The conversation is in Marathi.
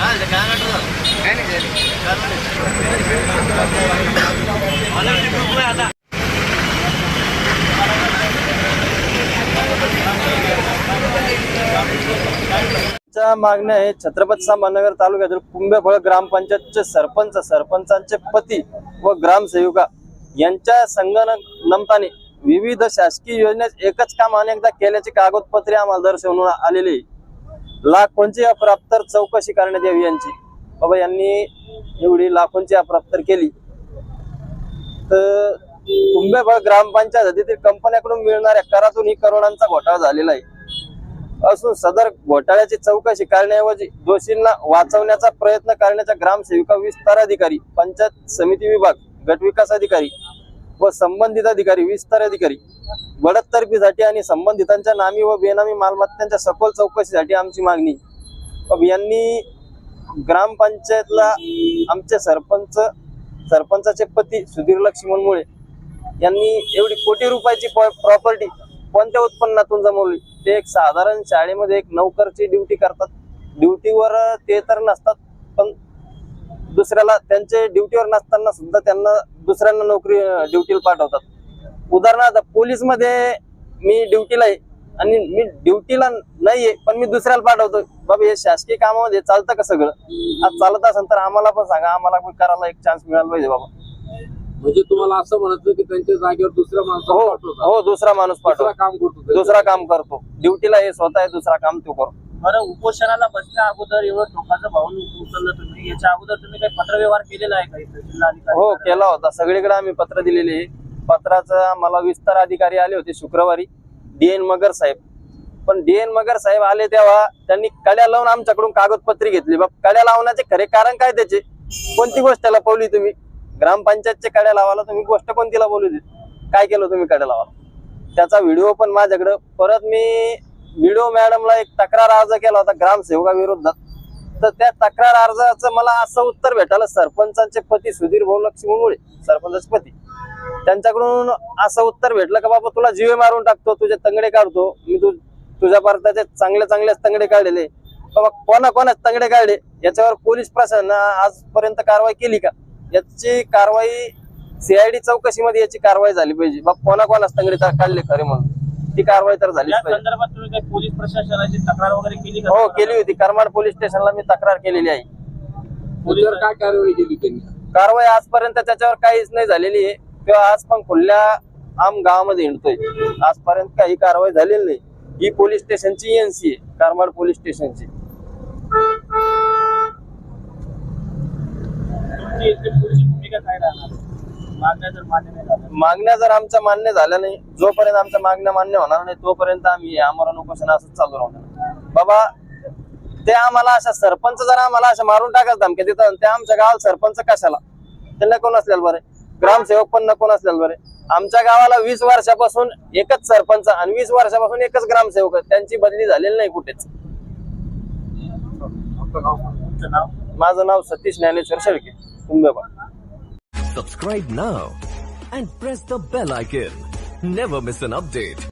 आता मागण्या आहे छत्रपती संभाजीनगर तालुक्यातील कुंभेफळ ग्रामपंचायतचे सरपंच सरपंचांचे पती व ग्रामसेविका यांच्या संगणक नमताने विविध शासकीय योजनेत एकच काम अनेकदा केल्याची कागदपत्रे आम्हाला दर्शवून आलेली लाखोंची अप्राप्त चौकशी करण्यात यावी यांची. बाबा यांनी एवढी लाखोंची अप्राप्त केली. तर कुंभेफळ ग्रामपंचायत हद्दीतील कंपन्याकडून मिळणाऱ्या करातून ही करोडांचा घोटाळा झालेला आहे. असून सदर घोटाळ्याची चौकशी करण्याऐवजी दोषींना वाचवण्याचा प्रयत्न करण्याच्या ग्रामसेविका विस्तार अधिकारी पंचायत समिती विभाग गट विकास अधिकारी व संबंधित अधिकारी विस्तार अधिकारी बडतर्फीसाठी आणि संबंधितांच्या नामी व बेनामी मालमत्तांच्या सखोल चौकशीसाठी आमची मागणी. यांनी ग्रामपंचायतला आमचे सरपंच सरपंचाचे पती सुधीर लक्ष्मण मुळे यांनी एवढी कोटी रुपयाची प्रॉपर्टी कोणत्या उत्पन्नातून जमवली? ते एक साधारण शाळेमध्ये एक नौकरची ड्युटी करतात. ड्युटीवर ते तर नसतात पण दुसऱ्याला त्यांचे ड्युटीवर नसताना सुद्धा त्यांना दुसऱ्यांना नोकरी ड्युटीला पाठवतात. उदाहरणार्थ पोलीसमध्ये मी ड्युटीला आहे आणि मी ड्युटीला नाहीये पण मी दुसऱ्याला पाठवतो. बाबा हे शासकीय कामामध्ये चालतं का सगळं? आज चालत असेल तर आम्हाला पण सांगा. आम्हाला पण करायला एक चान्स मिळाला पाहिजे बाबा. म्हणजे तुम्हाला असं म्हणायचं की त्यांच्या जागेवर दुसऱ्या माणसाला हो पाठवता. हो दुसरा माणूस पाठव दुसरा काम करतो. दुसरा काम करतो. ड्युटीला हे स्वतः आहे दुसरा काम तो करतो. बरं उपोषणाला बसण्या अगोदर एवढं टोकाचं पाऊल उचललं तुम्ही. याच्या अगोदर तुम्ही काही पत्रव्यवहार केलेला आहे का इथं जिल्हाधिकारी? हो केला होता. सगळीकडे आम्ही पत्र दिलेले आहे. पत्राचा मला विस्तार अधिकारी आले होते शुक्रवारी डीएन मगर साहेब. पण डीएन मगर साहेब आले तेव्हा त्यांनी कड्या लावून आमच्याकडून कागदपत्री घेतली. बाब कड्या लावण्याचे खरे कारण काय त्याचे? कोणती गोष्ट त्याला पावली तुम्ही? ग्रामपंचायतचे कड्या लावायला तुम्ही गोष्ट कोणतीला बोलू दे काय केलं तुम्ही कड्या लावायला? त्याचा व्हिडिओ पण माझ्याकडं. परत मी व्हिडिओ मॅडमला एक तक्रार अर्ज केला होता ग्रामसेवकाविरोधात. तर त्या तक्रार अर्जाचं मला असं उत्तर भेटायला सरपंचांचे पती सुधीर भाऊ लक्ष्मीमुळे सरपंचाचे पती. त्यांच्याकडून असं उत्तर भेटलं का बाबा तुला जीवे मारून टाकतो तुझे तंगडे काढतो. मी तू तुझ्या परताचे चांगले चांगले तंगडे काढलेले. बाबा कोणा कोणाच तंगडे काढले? याच्यावर पोलीस प्रशासनानं आजपर्यंत कारवाई केली का? याची कारवाई सीआयडी चौकशीमध्ये याची कारवाई झाली पाहिजे. बाबा कोणा कोणाच तंगडे काढले खरे म्हणून. ती कारवाई तर झालीच या पाहिजे. संदर्भात तुम्ही काही पोलीस प्रशासनाची तक्रार वगैरे केली का? हो केली होती. करमाड पोलीस स्टेशनला मी तक्रार केलेली आहे. काय कारवाई केली त्यांनी? कारवाई आजपर्यंत त्याच्यावर काहीच नाही झालेली आहे. किंवा आज पण खुल्या आम गावामध्ये हिंडतोय. आजपर्यंत काही कारवाई झालेली नाही. ही पोलीस स्टेशनची एनसी आहे करमाड पोलीस स्टेशनची. मागण्या जर आमच्या मान्य झाल्या नाही जोपर्यंत आमच्या मागण्या मान्य होणार नाही तोपर्यंत आम्ही आमरण उपोषण असंच चालू राहणार बाबा ते आम्हाला अशा सरपंच जर आम्हाला अशा मारून टाकायचं धमक्या देतात ते आमच्या गावाला सरपंच कशाला? ते नको नसलेलं बरे? ग्रामसेवक पण नको नसलेलं बरे. आमच्या गावाला वीस वर्षापासून एकच सरपंच आणि वीस वर्षापासून एकच ग्रामसेवक त्यांची बदली झालेली नाही कुठेच. तुमचं नाव माझं नाव Satish Dnyaneshwar Shelke. कुंभेबा subscribe now and press the bell icon never miss an update